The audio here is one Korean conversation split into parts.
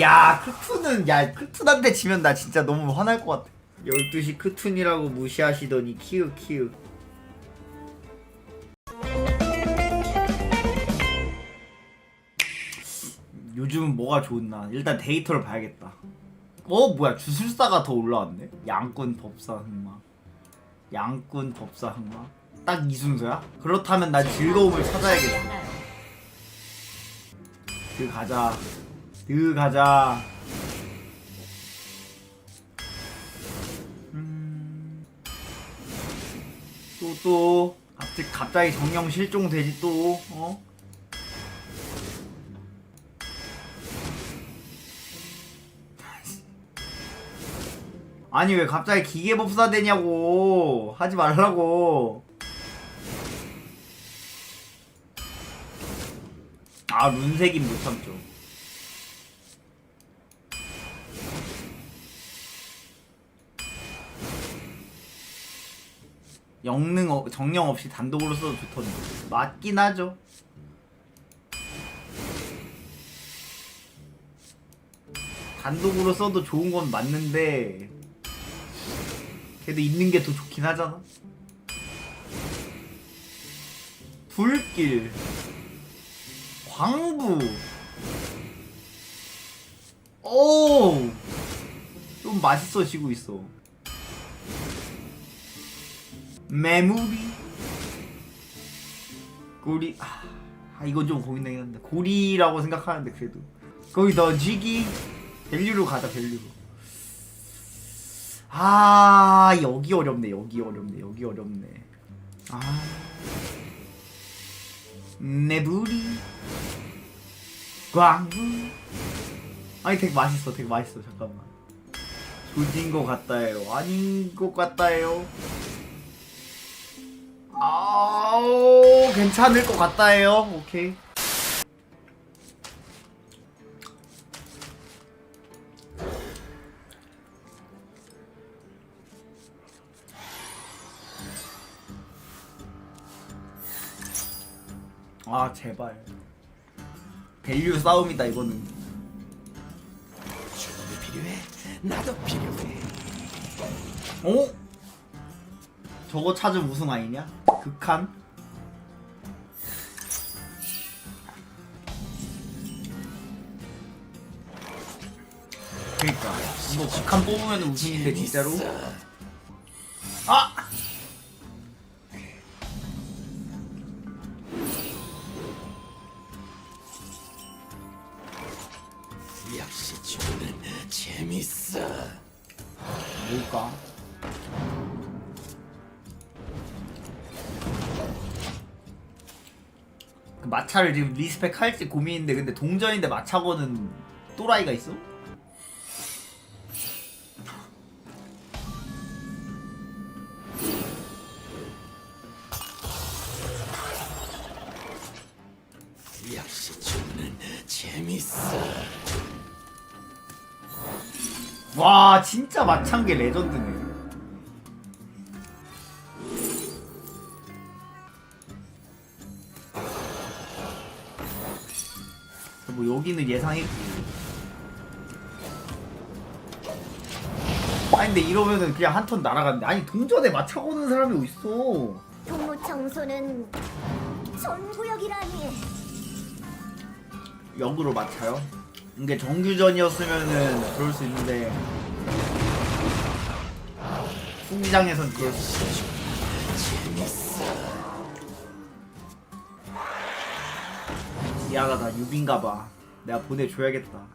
야 크툰은 야 크툰한테 지면 나 진짜 너무 화날 것 같아. 12시 크툰이라고 무시하시더니 키읔 키읔 요즘은 뭐가 좋나? 일단 데이터를 봐야겠다. 어 뭐야 주술사가 더 올라왔네? 양꾼 법사 흑마. 양꾼 법사 흑마. 딱 이 순서야? 그렇다면 난 즐거움을 찾아야겠다. 그 가자 그 가자. 음... 또 또. 갑자기, 갑자기 정령 실종되지 또. 어? 아니 왜 갑자기 기계법사 되냐고. 하지 말라고. 아 룬색임 못 참죠 영능 어- 정령 없이 단독으로 써도 좋던데. 맞긴 하죠. 단독으로 써도 좋은 건 맞는데 그래도 있는 게 더 좋긴 하잖아. 불길. 광부. 오좀 맛있어지고 있어 메무리. 고리 아, 아, 이건 좀 고민되긴 한데. 고리라고 생각하는데 그래도. 거기 넣어지기. 밸류로 가자 밸류로. 아 여기 어렵네 여기 어렵네 여기 어렵네. 아. 메부리. 광부. 아니 되게 맛있어 되게 맛있어 잠깐만. 조진 거 같다요. 아닌 것 같다요 아우 괜찮을 것 같다요 오케이 아 제발 밸류 싸움이다 이거는 죽음이 필요해. 나도 필요해. 어? 저거 찾으면 우승 아니냐? 극한? 그니까 이거 극한 뽑으면 우승인데 진짜로? 그 마차를 지금 리스펙 할지 고민인데 근데 동전인데 마차고는 또라이가 있어? 역시 죽음은 재밌어. 와 진짜 마창계 레전드네 뭐 여기는 예상했고 아니 근데 이러면은 그냥 한 턴 날아갔는데 아니 동전에 맞춰보는 사람이 어딨어 동무 청소는 전구역이라니 역으로 맞춰요? 이게 정규전이었으면은 그럴 수 있는데 후기장에선 그럴 수 있어. 미안하다 유빈가봐. 내가 보내줘야겠다.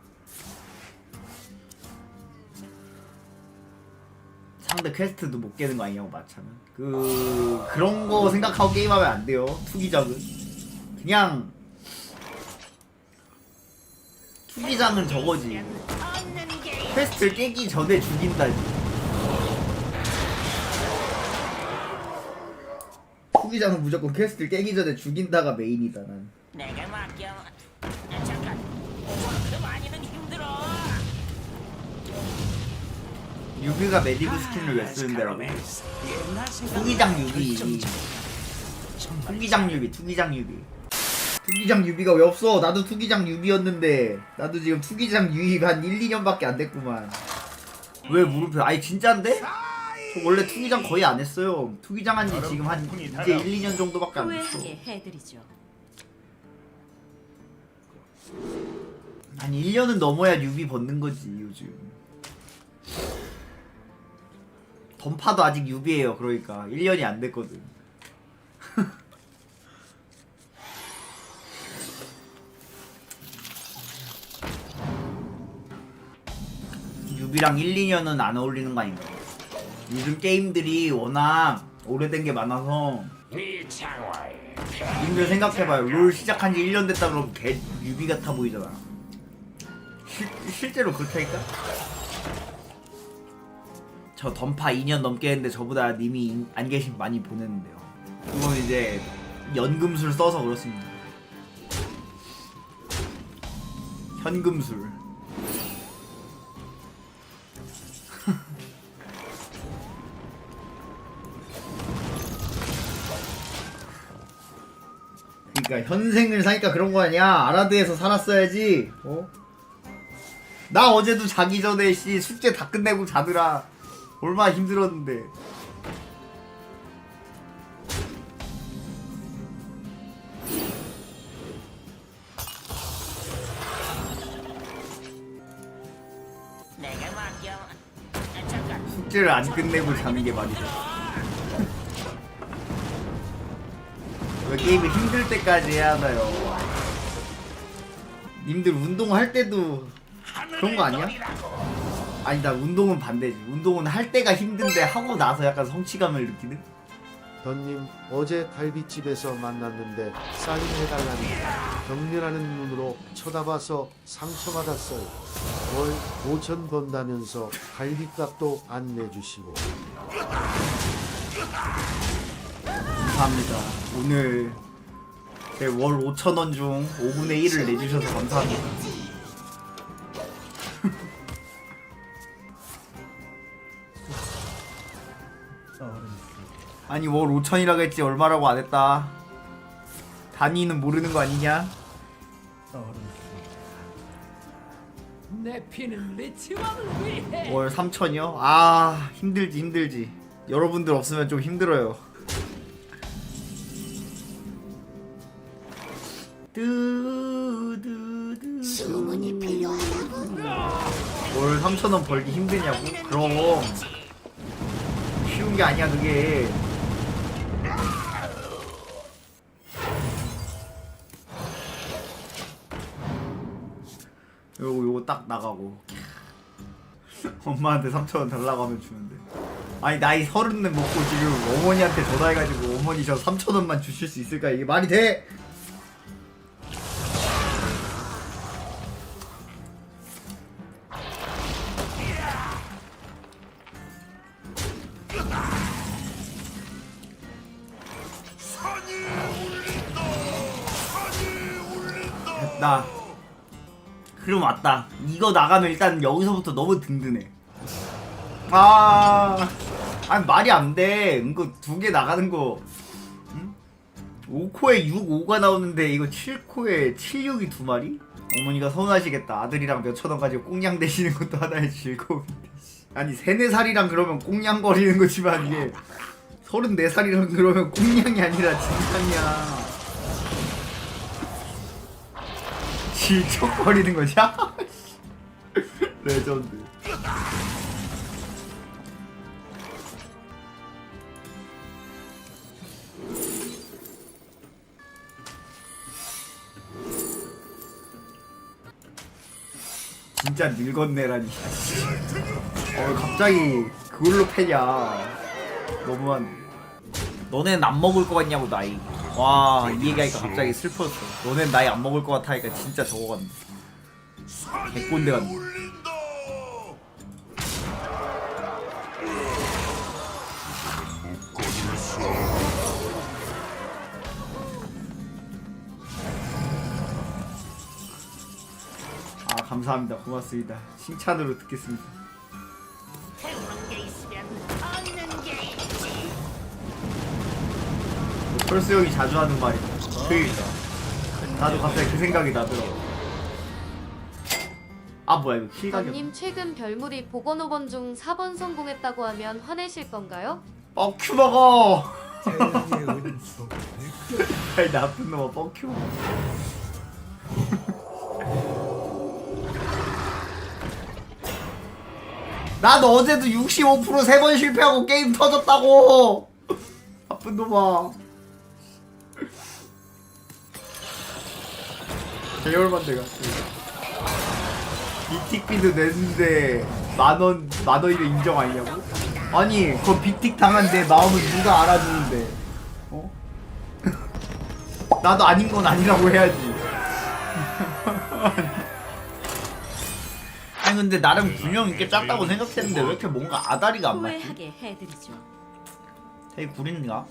상대 퀘스트도 못 깨는 거 아니냐고 마차는. 그 그런 거 생각하고 게임하면 안 돼요 투기장은. 그냥 투기장은 저거지. 퀘스트를 깨기 전에 죽인다지 투기장은 무조건 퀘스트를 깨기 전에 죽인다가 메인이다 난 내가 맡겨. 아, 잠깐. 그 많이는 힘들어. 유비가 메디브 스킨을 왜 쓰는데라고 투기장 유비 투기장 유비 투기장 유비 투기장 유비가 왜 없어? 나도 투기장 유비였는데 나도 지금 투기장 유비가 한 1, 2년밖에 안 됐구만 왜 물음표 아니 진짠데? 저 원래 투기장 거의 안 했어요 투기장 한 지 지금 한 이제 1, 2년 정도밖에 안 됐어 후회하게 해드리죠. 한 1년은 넘어야 유비 벗는 거지 요즘. 던파도 아직 유비예요. 그러니까 1년이 안 됐거든. 유비랑 1, 2년은 안 어울리는 거 아닌가? 요즘 게임들이 워낙 오래된 게 많아서. 님들 생각해봐요. 롤 시작한 지 1년 됐다 그러면 개 유비 같아 보이잖아. 실, 실제로 그렇다니까? 저 던파 2년 넘게 했는데 저보다 님이 인- 안 계신 많이 보냈는데요. 그건 이제 연금술 써서 그렇습니다. 현금술. 그러니까 현생을 사니까 그런 거 아니야? 아라드에서 살았어야지. 어? 나 어제도 자기 전에 씨 숙제 다 끝내고 자느라 얼마나 힘들었는데. 맡겨. 아, 잠깐. 숙제를 안 끝내고 자는 게 말이 돼. 왜 게임을 힘들 때까지 해야 하나요? 님들 운동할 때도 그런 거 아니야? 아니 나 운동은 반대지. 운동은 할 때가 힘든데 하고 나서 약간 성취감을 느끼는? 던님 어제 갈비집에서 만났는데 사인 해달라니까 격렬하는 눈으로 쳐다봐서 상처받았어요. 월 5천 번다면서 갈비값도 안 내주시고 감사합니다. 오늘 제 월 5천원 중 5분의 1을 내주셔서 감사합니다. 아니 월 5천이라고 했지 얼마라고 안 했다. 단위는 모르는 거 아니냐? 내 피는 리치왕을 위해. 월 3천이요? 아 힘들지 힘들지. 여러분들 없으면 좀 힘들어요. 뚜두두 주문이 필요하다고. 월 3천원 벌기 힘드냐고? 그럼 쉬운 게 아니야 그게 딱 나가고. 엄마한테 3천원 달라고 하면 주는데. 아니 나이 서른을 먹고 지금 어머니한테 전화해가지고 어머니 저 3천원만 주실 수 있을까 이게 말이 돼? 왔다. 이거 나가면 일단 여기서부터 너무 든든해. 아, 아니 말이 안 돼. 이거 두 개 나가는 거. 응? 5코에 6, 5가 나오는데 이거 7코에 7, 6이 두 마리? 어머니가 서운하시겠다. 아들이랑 몇천 원 가지고 꽁냥 대시는 것도 하나의 즐거움인데. 씨. 아니 세네 살이랑 그러면 꽁냥 거리는 거지만 이게 서른네 살이랑 그러면 꽁냥이 아니라 진상이야. 질척거리는 거지? 레전드. 진짜 늙었네라니. 어 갑자기 그걸로 패냐? 너무한. 너넨 안 먹을 것 같냐고 나이. 와, 이 얘기하니까 갑자기 슬펐어. 너넨 나이 안 먹을 것 같아 하니까 진짜 저거 같네. 개꼰대 같네. 감사합니다. 고맙습니다. 칭찬으로 듣겠습니다. 펄스 형이 자주 하는 말이다. 그니까. 나도 갑자기 그 생각이 나더라고 아 뭐야 이거 킬각이 님 최근 별무리 보건 5번 중 4번 성공했다고 하면 화내실 건가요? 뻑큐 먹어 아이 나쁜 놈아 뻑큐 먹어 나도 어제도 65% 3번 실패하고 게임 터졌다고. 나쁜 놈아. 개열만데 갔어 빅틱비도 냈는데 만원 만원이면 인정 아니냐고? 아니 그거 빅틱 당한 내 마음을 누가 알아주는데. 어? 나도 아닌 건 아니라고 해야지 근데 나름 균형 있게 짰다고 생각했는데 왜 이렇게 뭔가 아다리가 안 맞지? 후회하게 해드리죠. 되게 구린가?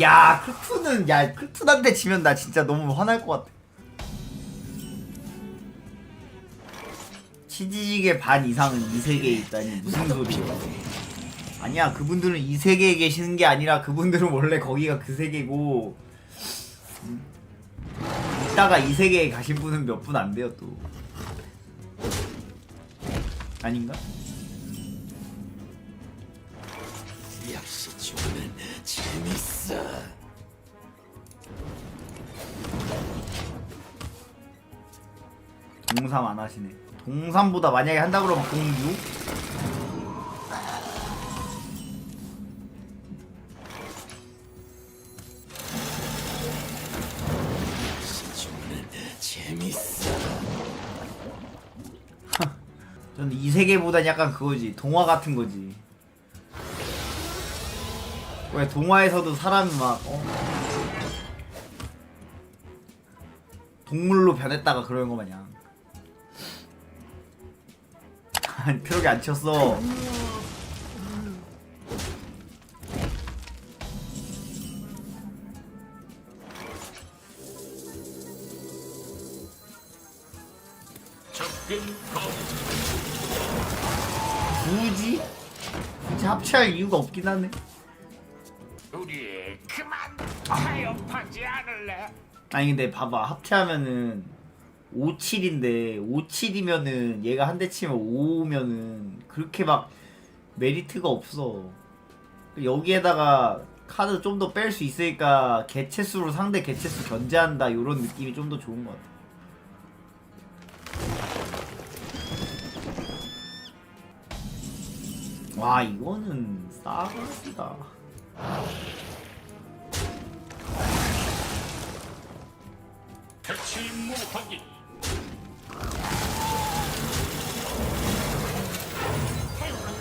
야 크투는 야 크투한테 지면 나 진짜 너무 화날 것 같아 치즈직의 반 이상은 이 세계에 있다니 무슨 소리야 아니야 그분들은 이 세계에 계시는 게 아니라 그분들은 원래 거기가 그 세계고 이따가 이 세계에 가신 분은 몇 분 안 돼요 또 아닌가? 역시 죽으면 재밌어 동삼 안 하시네 동삼보다 만약에 한다 그러면 06? 이 세계보단 약간 그거지. 동화 같은 거지. 왜 동화에서도 사람이 막 어? 동물로 변했다가 그러는 거 마냥. 트럭이 안 쳤어 이유가 없긴 하네. 우리 그만 타협하지 않을래? 아니 근데 봐봐. 합체하면은 57인데 57이면은 얘가 한 대 치면 5면은 그렇게 막 메리트가 없어. 여기에다가 카드 좀 더 뺄 수 있으니까 개체수로 상대 개체수 견제한다. 요런 느낌이 좀 더 좋은 것 같아. 와 이거는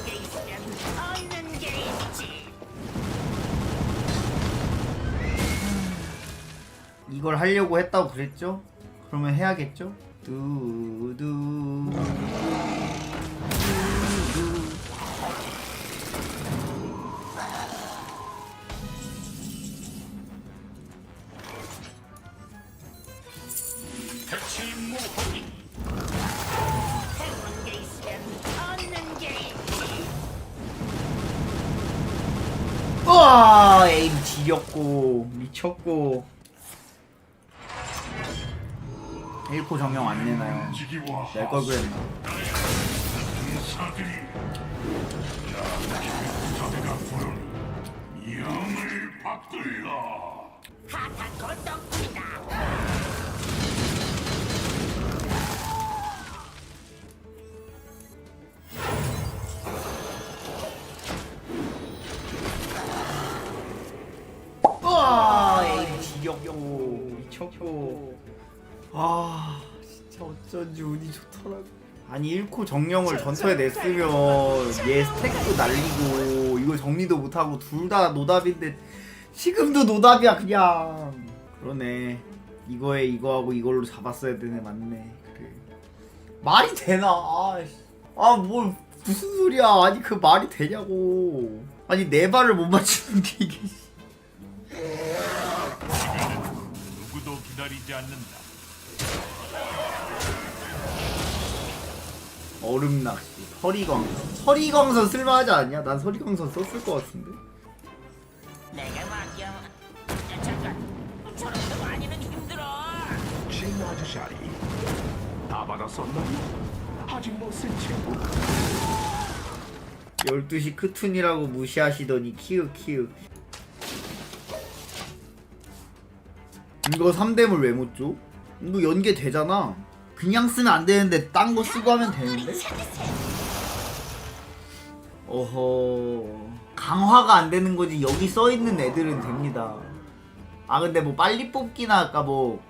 게 있으면 얻는 게 있지 이걸 하려고 했다고 그랬죠? 그러면 해야겠죠? 두두 쳤고 1코 정령 안 내나요? 낼 걸 그랬나? 핫한 건덕분이다 1코 아 진짜 어쩐지 운이 좋더라고. 아니 1코 정령을 전투에 냈으면 얘 스택도 날리고 이거 정리도 못하고 둘 다 노답인데 지금도 노답이야 그냥. 그러네. 이거에 이거하고 이걸로 잡았어야 되네 맞네. 그래. 말이 되나? 아뭘 아, 무슨 소리야. 아니 그 말이 되냐고. 아니 내 발을 못 맞추는 게 이게. 기다리지 않는다. 얼음 낚시 서리광선 서리광선 쓸만하지 않냐? 난 서리광선 썼을 것 같은데 내가 맡겨. 야, 잠깐. 저렇게 많이는 힘들어. 진 아저씨아리 다 받았었나? 아직 못쓴 친구 12시 크툰이라고 무시하시더니 키읔 키읔 이거 3댐을 왜못 줘? 이거 연계 되잖아. 그냥 쓰면 안 되는데 딴 거 쓰고 하면 되는데? 어허. 강화가 안 되는 거지. 여기 써있는 애들은 됩니다. 아 근데 뭐 빨리 뽑기나 아까 뭐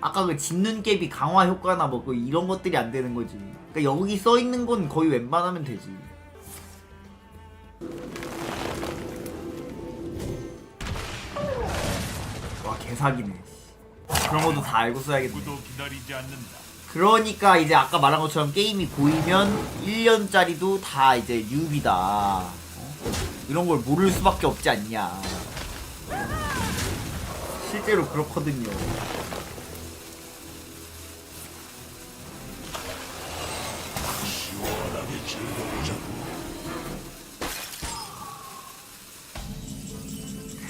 아까 그 짓는 갭이 강화 효과나 뭐 그 이런 것들이 안 되는 거지. 그러니까 여기 써있는 건 거의 웬만하면 되지. 와 개사기네 그런 것도 다 알고 써야겠네. 그러니까 이제 아까 말한 것처럼 게임이 보이면 1년짜리도 다 이제 뉴비다. 어? 이런 걸 모를 수밖에 없지 않냐. 실제로 그렇거든요.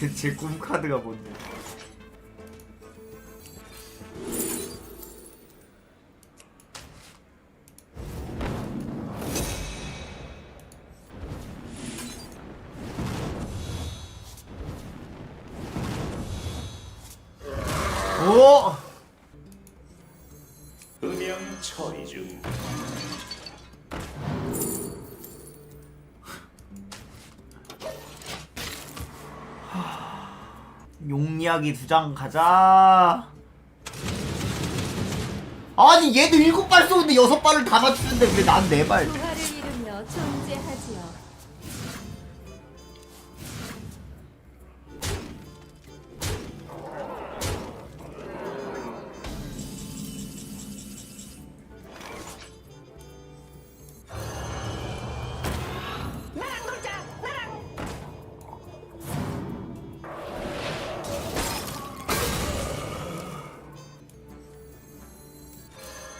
제 꿈 카드가 뭔데 용리하기 두 장 가자. 아니 얘도 일곱 발 쏘는데 여섯 발을 다 맞추는데 왜 난 네 발?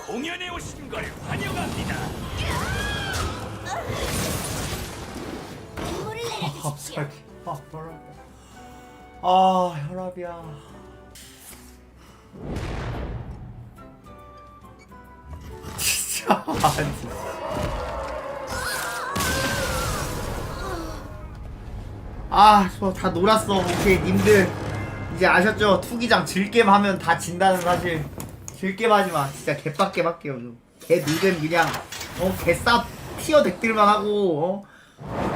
공연에 오신 걸 환영합니다 갑자기 아 혈압. 아 혈압이야. 진짜 아니. 아, 좋아 다 놀았어. 오케이, 님들 이제 아셨죠? 투기장 질겜 하면 다 진다는 사실. 질겜 하지 마. 진짜 개빡겜 할게요. 좀. 개 누잼 그냥 어 개쌉 티어 덱들만 하고 어